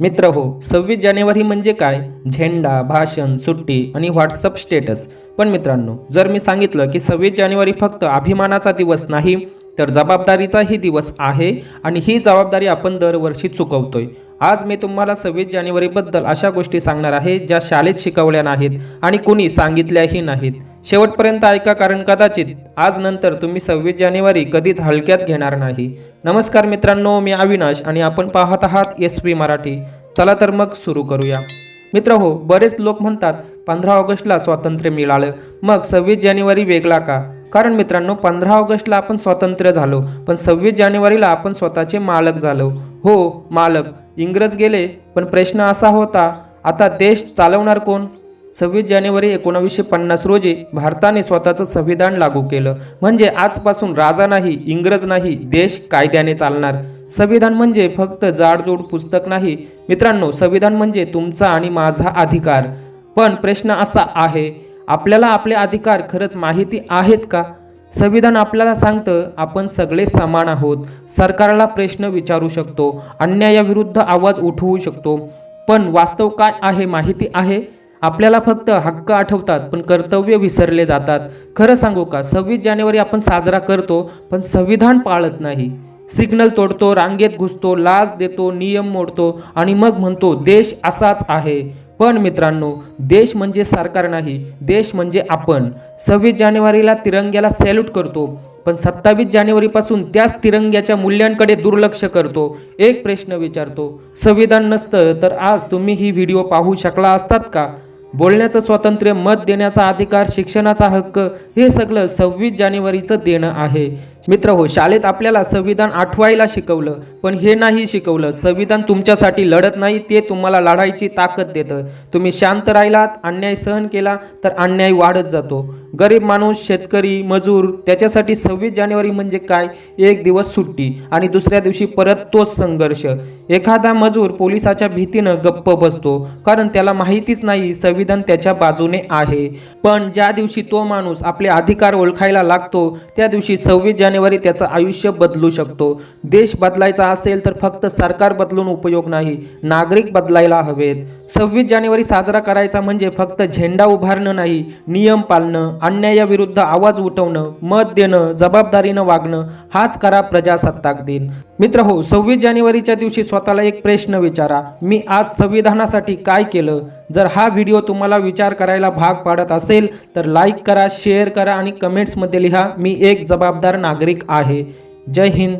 मित्र हो सव्वीस जानेवारी म्हणजे काय? झेंडा भाषण सुट्टी आणि व्हॉट्सअप स्टेटस. पण मित्रांनो जर मी सांगितलं की सव्वीस जानेवारी फक्त अभिमानाचा दिवस नाही तर जबाबदारीचाही दिवस आहे आणि ही जबाबदारी आपण दरवर्षी चुकवतोय. आज मी तुम्हाला सव्वीस जानेवारीबद्दल अशा गोष्टी सांगणार आहे ज्या शाळेत शिकवल्या नाहीत आणि कुणी सांगितल्याही नाहीत. शेवटपर्यंत ऐका कारण कदाचित आज नंतर तुम्ही सव्वीस जानेवारी कधीच हलक्यात घेणार नाही. नमस्कार मित्रांनो मी अविनाश आणि आपण पाहत आहात एस पी मराठी. चला तर मग सुरू करूया. मित्र हो बरेच लोक म्हणतात पंधरा ऑगस्टला स्वातंत्र्य मिळालं. मग सव्वीस जानेवारी वेगळा का? कारण मित्रांनो पंधरा ऑगस्टला आपण स्वातंत्र्य झालो पण सव्वीस जानेवारीला आपण स्वतःचे मालक झालो. हो मालक. इंग्रज गेले पण प्रश्न असा होता आता देश चालवणार कोण? सव्वीस जानेवारी एकोणावीसशे पन्नास रोजी भारताने स्वतःचं संविधान लागू केलं. म्हणजे आजपासून राजा नाही इंग्रज नाही देश कायद्याने चालणार. संविधान म्हणजे फक्त जाडजोड पुस्तक नाही. मित्रांनो संविधान म्हणजे तुमचा आणि माझा अधिकार. पण प्रश्न असा आहे आपल्याला आपले अधिकार खरंच माहिती आहेत का? संविधान आपल्याला सांगतं आपण सगळे समान आहोत. सरकारला प्रश्न विचारू शकतो अन्यायाविरुद्ध आवाज उठवू शकतो. पण वास्तव काय आहे माहिती आहे? आपल्याला फक्त हक्क आठवतात पण कर्तव्य विसरले जातात. खरं सांगू का? सव्वीस जानेवारी आपण साजरा करतो पण संविधान पाळत नाही. सिग्नल तोडतो रांगेत घुसतो लाच देतो नियम मोडतो आणि मग म्हणतो देश असाच आहे. पण मित्रांनो देश म्हणजे सरकार नाही देश म्हणजे आपण. सव्वीस जानेवारीला तिरंग्याला सॅल्यूट करतो पण सत्तावीस जानेवारीपासून त्याच तिरंग्याच्या मूल्यांकडे दुर्लक्ष करतो. एक प्रश्न विचारतो संविधान नसतं तर आज तुम्ही ही व्हिडिओ पाहू शकला असतात का? बोलण्याचं स्वातंत्र्य मत देण्याचा अधिकार शिक्षणाचा हक्क हे सगळं सव्वीस जानेवारीचं देणं आहे. मित्र हो शाळेत आपल्याला संविधान आठवायला शिकवलं पण हे नाही शिकवलं. संविधान तुमच्यासाठी लढत नाही ते तुम्हाला लढायची ताकद देतं. तुम्ही शांत राहिलात अन्याय सहन केला तर अन्याय वाढत जातो. गरीब माणूस शेतकरी मजूर त्याच्यासाठी सव्वीस जानेवारी म्हणजे काय? एक दिवस सुट्टी आणि दुसऱ्या दिवशी परत तोच संघर्ष. एखादा मजूर पोलिसाच्या भीतीनं गप्प बसतो कारण त्याला माहितीच नाही संविधान त्याच्या बाजूने आहे. पण ज्या दिवशी तो माणूस आपले अधिकार ओळखायला लागतो त्या दिवशी सव्वीस जानेवारी त्याचं आयुष्य बदलू शकतो. देश बदलायचा असेल तर फक्त सरकार बदलून उपयोग नाही नागरिक बदलायला हवेत. सव्वीस जानेवारी साजरा करायचा म्हणजे फक्त झेंडा उभारणं नाही नियम पाळणं अन्यायाविरुद्ध आवाज उठवणं मत देणं जबाबदारीनं वागणं हाच करा प्रजासत्ताक दिन. मित्र हो सव्वीस जानेवारीच्या दिवशी स्वतःला एक प्रश्न विचारा मी आज संविधानासाठी काय केलं? जर हा व्हिडिओ तुम्हाला विचार करायला भाग पाडत असेल तर लाईक करा शेअर करा आणि कमेंट्समध्ये लिहा मी एक जबाबदार नागरिक आहे. जय हिंद.